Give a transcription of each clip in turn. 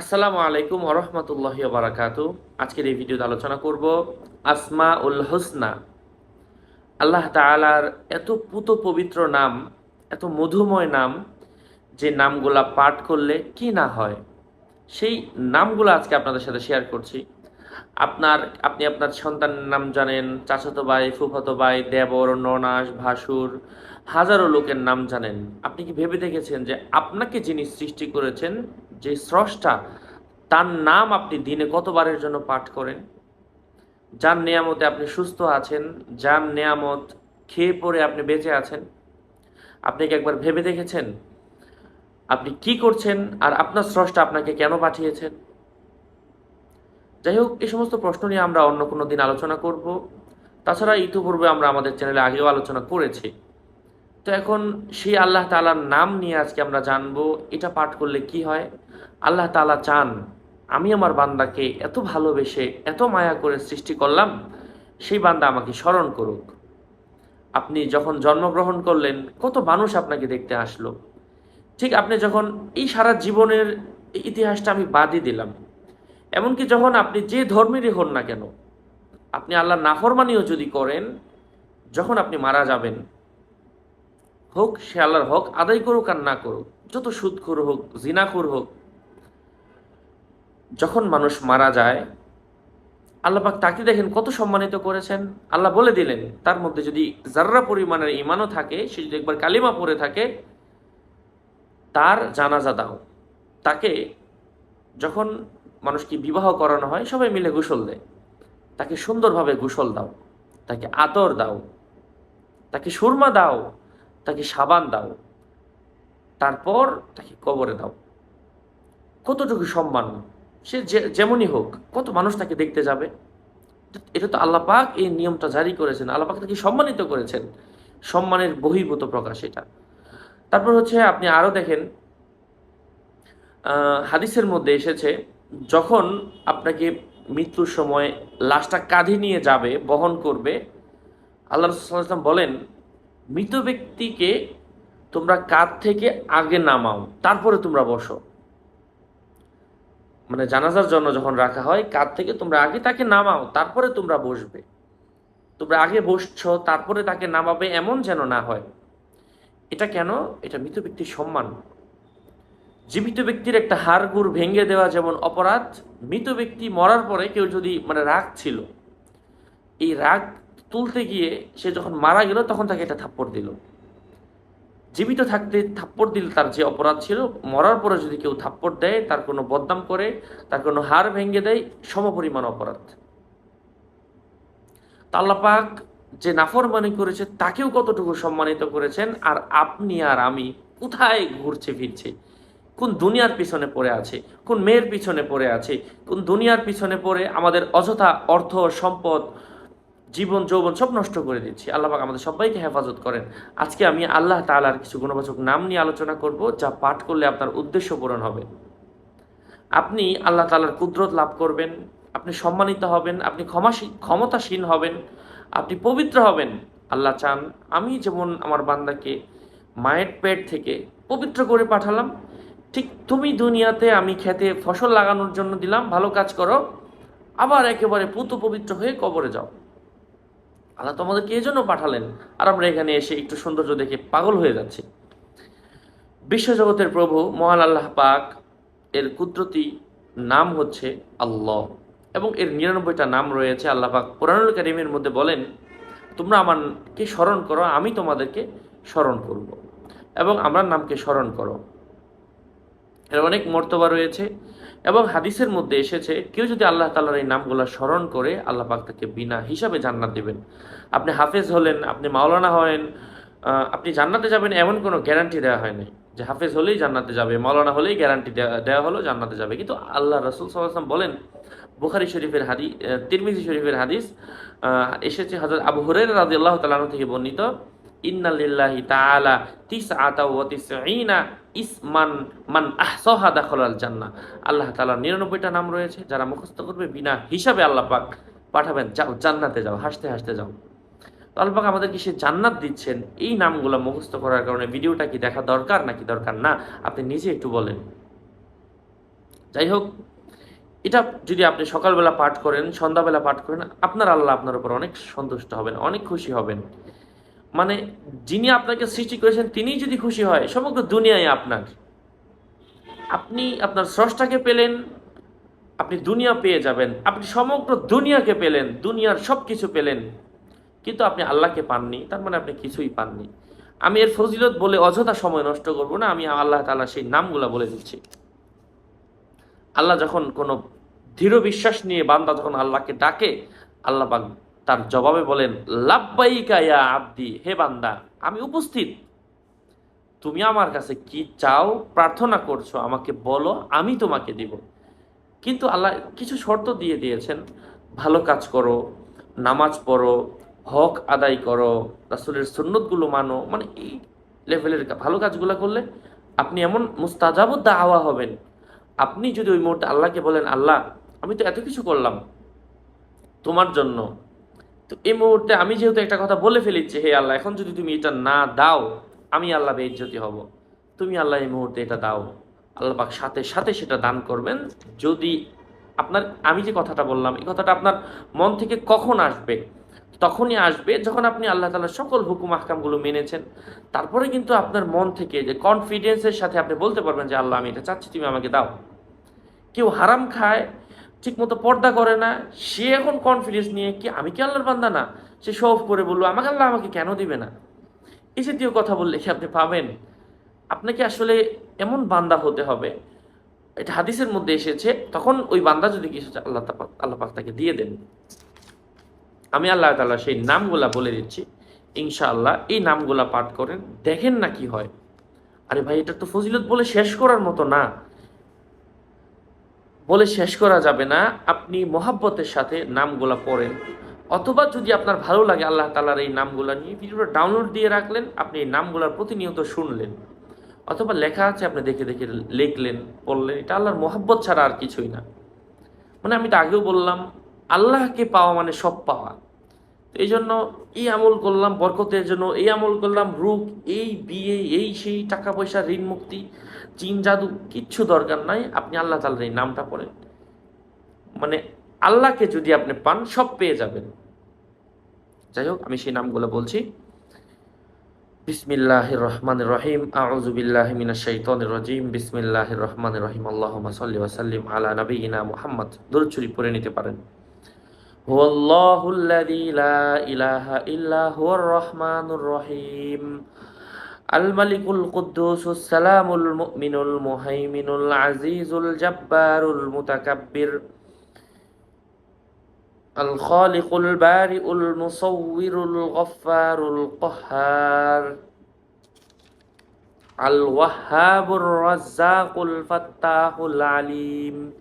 আসসালামু আলাইকুম ওরহমতুল্লাহ বারাকাতু আজকের এই ভিডিওতে আলোচনা করব আসমা উল হোসনা। আল্লাহ তাআলার এত পুত পবিত্র নাম, এত মধুময় নাম, যে নামগুলা পাঠ করলে কি না হয়? সেই নামগুলো আজকে আপনাদের সাথে শেয়ার করছি। আপনার, আপনি আপনার সন্তানের নাম জানেন, চাচাতো ভাই, ফুফাতো ভাই, দেবর, ননাস, ভাসুর, হাজারো লোকের নাম জানেন। আপনি কি ভেবে দেখেছেন যে আপনাকে যিনি সৃষ্টি করেছেন যে স্রষ্টা, তার নাম আপনি দিনে কতবারের জন্য পাঠ করেন? যার নেয়ামতে আপনি সুস্থ আছেন, যার নেয়ামত খেয়ে পরে আপনি বেঁচে আছেন? আপনি কি একবার ভেবে দেখেছেন? আপনি কি করছেন আর আপনার স্রষ্টা আপনাকে কেন পাঠিয়েছেন? যাই হোক এই সমস্ত প্রশ্ন নিয়ে আমরা অন্য কোনো দিন আলোচনা করব। তাছাড়া ইতিপূর্বে আমরা আমাদের চ্যানেলে আগেও আলোচনা করেছি। তো এখন সেই আল্লাহ তালার নাম নিয়ে আজকে আমরা জানব, এটা পাঠ করলে কি হয়? আল্লাহ তালা চান, আমি আমার বান্দাকে এত ভালোবেসে এত মায়া করে সৃষ্টি করলাম, সেই বান্দা আমাকে স্মরণ করুক। আপনি যখন জন্মগ্রহণ করলেন, কত মানুষ আপনাকে দেখতে আসলো। ঠিক আপনি যখন এই সারা জীবনের ইতিহাসটা আমি বাদই দিলাম। এমনকি যখন আপনি যে ধর্মেরই হন না কেন, আপনি আল্লাহ নাফরমানিও যদি করেন, যখন আপনি মারা যাবেন হোক, সে আল্লাহর হক আদায় করুক আর না করুক, যত সুদখোর হোক, জিনাখোর হোক, যখন মানুষ মারা যায় আল্লাপাক তাকে দেখেন কত সম্মানিত করেছেন। আল্লাহ বলে দিলেন, তার মধ্যে যদি জার্রা পরিমাণের ইমানও থাকে, সে যদি একবার কালিমা পড়ে থাকে, তার জানাজা দাও। তাকে যখন মানুষকে বিবাহ করানো হয়, সবাই মিলে গোসল দেয়। তাকে সুন্দরভাবে গোসল দাও, তাকে আদর দাও, তাকে সুরমা দাও তাকে সাবান দাও। তারপর তাকে কবরে দাও। কতটুকু সম্মান? সে যেমনই হোক, কত মানুষ তাকে দেখতে যাবে? এটা তো আল্লাহ পাক এই নিয়মটা জারি করেছেন। আল্লাপাক তাকে সম্মানিত করেছেন। সম্মানের বহির্ভূত প্রকাশ এটা। তারপর হচ্ছে আপনি আরও দেখেন হাদিসের মধ্যে এসেছে, যখন আপনাকে মৃত্যুর সময় লাশটা কাঁধে নিয়ে যাবে, বহন করবে, আল্লাহ রসুলাম বলেন মৃত ব্যক্তিকে তোমরা কাঁধ থেকে আগে নামাও, তারপরে তোমরা বসো। মানে জানাজার জন্য যখন রাখা হয়, কাঁধ থেকে তোমরা আগে তাকে নামাও, তারপরে তোমরা বসবে। তোমরা আগে বসছো, তারপরে তাকে নামাবে, এমন যেন না হয়। এটা কেন? এটা মৃত ব্যক্তির সম্মান। জীবিত ব্যক্তির একটা হাড় গুড় ভেঙে দেওয়া যেমন অপরাধ, মৃত ব্যক্তি মরার পরে কেউ যদি মানে রাগ ছিল, এই রাগ তুলতে গিয়ে সে যখন মারা গেল, তখন তাকে একটা থাপ্পড় দিল। জীবিত থাকতে থাপ্পড় দিল তার যে অপরাধ ছিল, মরার পরে যদি কেউ থাপ্পড় দেয়, তার কোনো বদনাম করে, তার কোনো হার ভেঙে দেয়, সমপরিমাণ অপরাধ। তা আল্লাহ পাক যে নাফরমানি করেছে, তাকেও কতটুকু সম্মানিত করেছেন, আর আপনি আর আমি কোথায় ঘুরছে ফিরছে? কোন দুনিয়ার পিছনে পড়ে আছে? কোন মেয়ের পিছনে পড়ে আছে? কোন দুনিয়ার পিছনে পড়ে আমাদের অযথা অর্থ, সম্পদ জীবন, যৌবন সব নষ্ট করে দিচ্ছি। আল্লাহ পাক আমাদের সবাইকে হেফাজত করেন। আজকে আমি আল্লাহ তালার কিছু গুণবাচক নাম নিয়ে আলোচনা করব, যা পাঠ করলে আপনার উদ্দেশ্য পূরণ হবে। আপনি আল্লাহ তালার কুদরত লাভ করবেন, আপনি সম্মানিত হবেন, আপনি ক্ষমাসী ক্ষমতাসীন হবেন, আপনি পবিত্র হবেন। আল্লাহ চান, আমি যেমন আমার বান্দাকে মায়ের পেট থেকে পবিত্র করে পাঠালাম, ঠিক তুমি দুনিয়াতে আমি খেতে ফসল লাগানোর জন্য দিলাম, ভালো কাজ করো, আবার একেবারে পুত পবিত্র হয়ে কবরে যাও। আল্লাহ তো আমাদেরকে এই জন্য পাঠালেন। আর আমরা এখানে এসে একটু সৌন্দর্য দেখে পাগল হয়ে যাচ্ছি। বিশ্বজগতের প্রভু, মহান আল্লাহ পাক, এর কুদরতি নাম হচ্ছে আল্লাহ। এবং এর নিরানব্বইটা নাম রয়েছে আল্লাহ পাক কোরআনুল কারিমের মধ্যে বলেন, তোমরা আমাকে স্মরণ করো, আমি তোমাদেরকে স্মরণ করব। এবং আমার নামকে স্মরণ করো। এর অনেক মর্তবা রয়েছে। এবং হাদিসের মধ্যে এসেছে, কেউ যদি আল্লাহ তালার এই নামগুলো স্মরণ করে, আল্লাহ পাক তাকে বিনা হিসাবে জান্নাত দিবেন। আপনি হাফেজ হলেন, আপনি মাওলানা হলেন আপনি জান্নাতে যাবেন, এমন কোনো গ্যারান্টি দেওয়া হয়নি যে হাফেজ হলেই জান্নাতে যাবে, মাওলানা হলেই গ্যারান্টি দেওয়া হলো, জান্নাতে যাবে। কিন্তু আল্লাহ রসুল সাল্লাম বলেন, বুখারি শরীফের হাদি, তিরমিজি শরীফের হাদিস এসেছে হজরত আবু হুরের রাজি আল্লাহ তালাহ থেকে বর্ণিত ইন্নালিল্লাহি তাআলা তিসআতা ওয়া তিসঈনা ইসমান মান আহসাহা দাখালাল জান্নাহ। আল্লাহ তাআলার 99টা নাম রয়েছে, যারা মুখস্থ করবে বিনা হিসাবে আল্লাহ পাক পাঠাবেন, যাও, জান্নাতে যাও, হাসতে হাসতে যাও। তো আল্লাহ পাক আমাদেরকে সে জান্নাত দিচ্ছেন, এই নামগুলো মুখস্থ করার কারণে ভিডিওটা কি দেখা দরকার নাকি দরকার না, আপনি নিজে একটু বলেন। যাই হোক, এটা যদি আপনি সকালবেলা পাঠ করেন, সন্ধ্যাবেলা পাঠ করেন, আপনার আল্লাহ আপনার উপর অনেক সন্তুষ্ট হবেন, অনেক খুশি হবেন। মানে যিনি আপনাকে সৃষ্টি করেছেন তিনি যদি খুশি হয়, সমগ্র দুনিয়ায় আপনার। আপনি আপনার স্রষ্টাকে পেলেন, আপনি দুনিয়া পেয়ে যাবেন, আপনি সমগ্র দুনিয়াকে পেলেন, দুনিয়ার সব কিছু পেলেন, কিন্তু আপনি আল্লাহকে পাননি, তার মানে আপনি কিছুই পাননি। আমি এর ফজিলত বলে অযথা সময় নষ্ট করব না, আমি আল্লাহ তালা সেই নামগুলা বলে দিচ্ছি। আল্লাহ যখন কোনো দৃঢ় বিশ্বাস নিয়ে বান্দা যখন আল্লাহকে ডাকে, আল্লাহ তার জবাবে বলেন, লাব্বাইকা আব্দি, হে বান্দা, আমি উপস্থিত। তুমি আমার কাছে কি চাও, প্রার্থনা করছ, আমাকে বলো, আমি তোমাকে দিব। কিন্তু আল্লাহ কিছু শর্ত দিয়ে দিয়েছেন, ভালো কাজ করো, নামাজ পড়ো, হক আদায় করো, রাসুলের সুন্নতগুলো মানো। মানে এই লেভেলের ভালো কাজগুলো করলে আপনি এমন মুস্তাজাবুদ দাওয়া হবেন। আপনি যদি ওই মুহূর্তে আল্লাহকে বলেন, আল্লাহ, আমি তো এত কিছু করলাম, তোমার জন্য তো এই মুহূর্তে আমি যেহেতু একটা কথা বলে ফেলিচ্ছি হে আল্লাহ, এখন যদি তুমি এটা না দাও, আমি আল্লাহ বেইজ্জতি হব। তুমি আল্লাহ এই মুহূর্তে এটা দাও। আল্লাহ পাক সাথে সাথে সেটা দান করবেন। যদি আপনার, আমি যে কথাটা বললাম, এই কথাটা আপনার মন থেকে কখন আসবে? তখনই আসবে যখন আপনি আল্লাহ তাআলার সকল হুকুম, আহকামগুলো মেনেছেন। তারপরে কিন্তু আপনার মন থেকে যে কনফিডেন্সের সাথে আপনি বলতে পারবেন যে, আল্লাহ, আমি এটা চাচ্ছি, তুমি আমাকে দাও। কেউ হারাম খায় ঠিকমতো পর্দা করে না। সে এখন কনফিডেন্স নিয়ে কি আমি কি আল্লাহর বান্দা না? সে সব করে বলল, আমাকে আল্লাহ আমাকে কেন দিবে না? এই জাতীয় কথা বললে কি আপনি পাবেন? আপনাকে আসলে এমন বান্দা হতে হবে। এটা হাদিসের মধ্যে এসেছে, তখন ওই বান্দা যদি কিছু আল্লাহ আল্লাহ পাক তাকে দিয়ে দেন। আমি আল্লাহ তাআলা সেই নামগুলা বলে দিচ্ছি, ইনশাআল্লাহ। এই নামগুলা পাঠ করেন, দেখেন না কি হয়। আরে ভাই, এটা তো ফজিলত বলে শেষ করার মতো না। বলে শেষ করা যাবে না। আপনি মহাব্বতের সাথে নামগুলো পড়েন। অথবা যদি আপনার ভালো লাগে আল্লাহ তালার এই নামগুলো নিয়ে ভিডিওটা ডাউনলোড দিয়ে রাখলেন, আপনি এই নামগুলোর প্রতিনিয়ত শুনলেন। অথবা লেখা আছে, আপনি দেখে দেখে লিখলেন, পড়লেন। এটা আল্লাহর মহাব্বত ছাড়া আর কিছুই না। মানে আমি তো আগেও বললাম, আল্লাহকে পাওয়া মানে সব পাওয়া। এই জন্য এই আমল করলাম, বরকতের জন্য এই আমল করলাম, রূপ, এই বিয়ে, এই সেই টাকা পয়সা ঋণ মুক্তি, চিন জাদু, কিচ্ছু দরকার নাই। আপনি আল্লাহ তাআলার এই নামটা পড়েন। মানে আল্লাহকে যদি আপনি পান, সব পেয়ে যাবেন। যাই হোক, আমি সেই নামগুলো বলছি। বিসমিল্লাহির রহমানির রহিম। আউযু বিল্লাহি মিনাশ শাইতানির রাজিম। বিসমিল্লাহির রহমানির রহিম। আল্লাহুম্মা সাল্লি আলা নাবিয়িনা মুহাম্মদ। দরুদ শরীফ পড়ে নিতে পারেন। والله الذي لا إله إلا هو الرحمن الرحيم الملك القدوس السلام المؤمن المهيمن العزيز الجبار المتكبر الخالق البارئ المصور الغفار القهار الوهاب الرزاق الفتاح العليم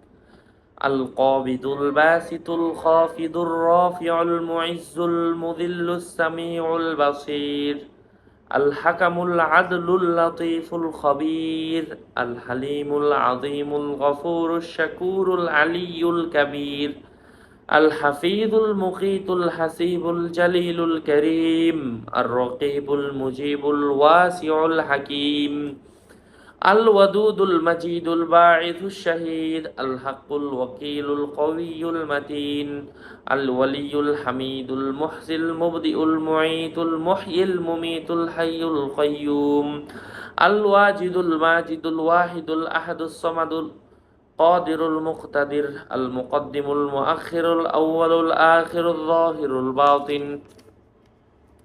القابض الباسط الخافض الرافع المعز المذل السميع البصير الحكم العدل اللطيف الخبير الحليم العظيم الغفور الشكور العلي الكبير الحفيظ المقيت الحسيب الجليل الكريم الرقيب المجيب الواسع الحكيم আল ওয়াদুদুল মাজিদুল বাঈদুস শাহীদ আল হাকুল ওয়াকিলুল কবিউল মাতিন আল ওয়ালিউল হামিদুল মুহসিল মুবদিউল মুঈতুল মুহয়িল মুমিতুল হাইয়ুল কাইয়ুম আল ওয়াজিদুল মাজিদুল ওয়াহিদুল আহাদুস সামাদুল কাদিরুল মুকতাদির আল মুকদ্দিমুল মুআখিরুল আউওয়ালুল আখিরুল যাহিরুল বাতিন।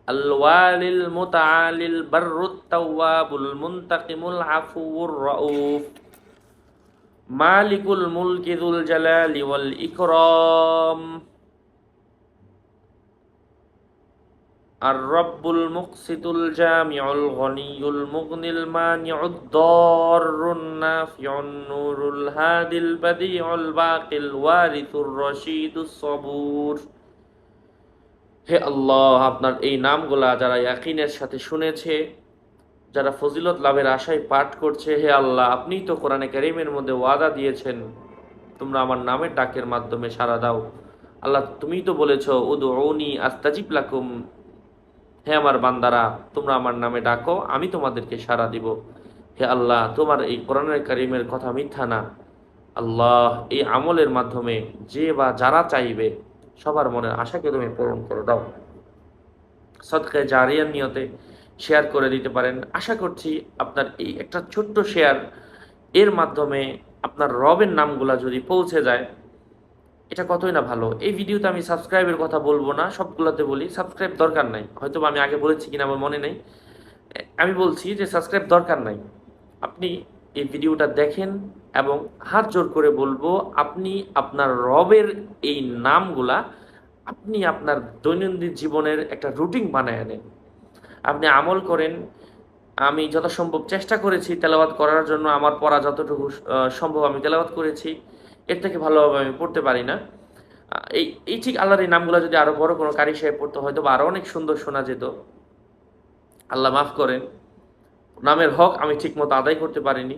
الباطن الوالي المتعالي البر التواب المنتقم العفو الرؤوف مالك الملك ذو الجلال والإكرام الرب المقسط الجامع الغني المغني المانع الضار النافع النور الهادي البديع الباقي الوارث الرشيد الصبور হে আল্লাহ, আপনার এই নামগুলা যারা ইয়াকিনের সাথে শুনেছে, যারা ফজিলত লাভের আশায় পাঠ করছে, হে আল্লাহ আপনি তো কোরআনে কারিমের মধ্যে ওয়াদা দিয়েছেন, তোমরা আমার নামে ডাকের মাধ্যমে সাড়া দাও। আল্লাহ তুমি তো বলেছ, উদউনি আস্তাজিব লাকুম। হে আমার বান্দারা, তোমরা আমার নামে ডাকো, আমি তোমাদেরকে সাড়া দিব। হে আল্লাহ, তোমার এই কোরআনের কারিমের কথা মিথ্যা না। আল্লাহ, এই আমলের মাধ্যমে যে বা যারা চাইবে সবার মনের আশাকে তুমি পূরণ করে দাও। সদকে জারিয়ার নিয়তে শেয়ার করে দিতে পারেন। আশা করছি আপনার এই একটা ছোট্ট শেয়ার এর মাধ্যমে আপনার রবের নামগুলা যদি পৌঁছে যায়, এটা কতই না ভালো। এই ভিডিওতে আমি সাবস্ক্রাইবের কথা বলব না, সবগুলোতে বলি, সাবস্ক্রাইব দরকার নাই। হয়তো আমি আগে বলেছি কিনা আমার মনে নেই। আমি বলছি যে সাবস্ক্রাইব দরকার নাই। আপনি এই ভিডিওটা দেখেন এবং হাত জোর করে বলব, আপনি আপনার রবের এই নামগুলা আপনি আপনার দৈনন্দিন জীবনের একটা রুটিন বানায় নেন আপনি আমল করেন, আমি যথাসম্ভব চেষ্টা করেছি তেলাওয়াত করার জন্য, আমার পড়া যতটুকু সম্ভব আমি তেলাওয়াত করেছি, এর থেকে ভালোভাবে আমি পড়তে পারি না। এই এই ঠিক আল্লাহর এই নামগুলো যদি আরও বড় কোনো কারি সাহেব পড়তে হয়তো বা আরও অনেক সুন্দর শোনা যেত। আল্লাহ মাফ করেন। নামের হক আমি ঠিকমতো আদায় করতে পারিনি।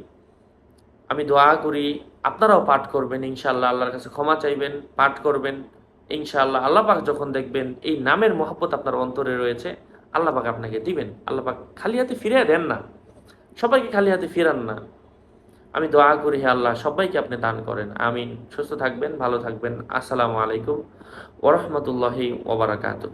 আমি দোয়া করি আপনারাও পাঠ করবেন ইনশাল্লাহ আল্লাহর কাছে ক্ষমা চাইবেন, পাঠ করবেন, ইনশাআল্লাহ আল্লাহ পাক যখন দেখবেন এই নামের মহব্বত আপনার অন্তরে রয়েছে, আল্লাহ পাক আপনাকে দিবেন। আল্লাহ পাক খালি হাতে ফিরে দেন না। সবাইকে খালি হাতে ফিরান না। আমি দোয়া করি হে আল্লাহ, সবাইকে আপনি দান করেন। আমিন। সুস্থ থাকবেন, ভালো থাকবেন। আসসালামু আলাইকুম ওরহমতুল্লাহি ওবরাকাতু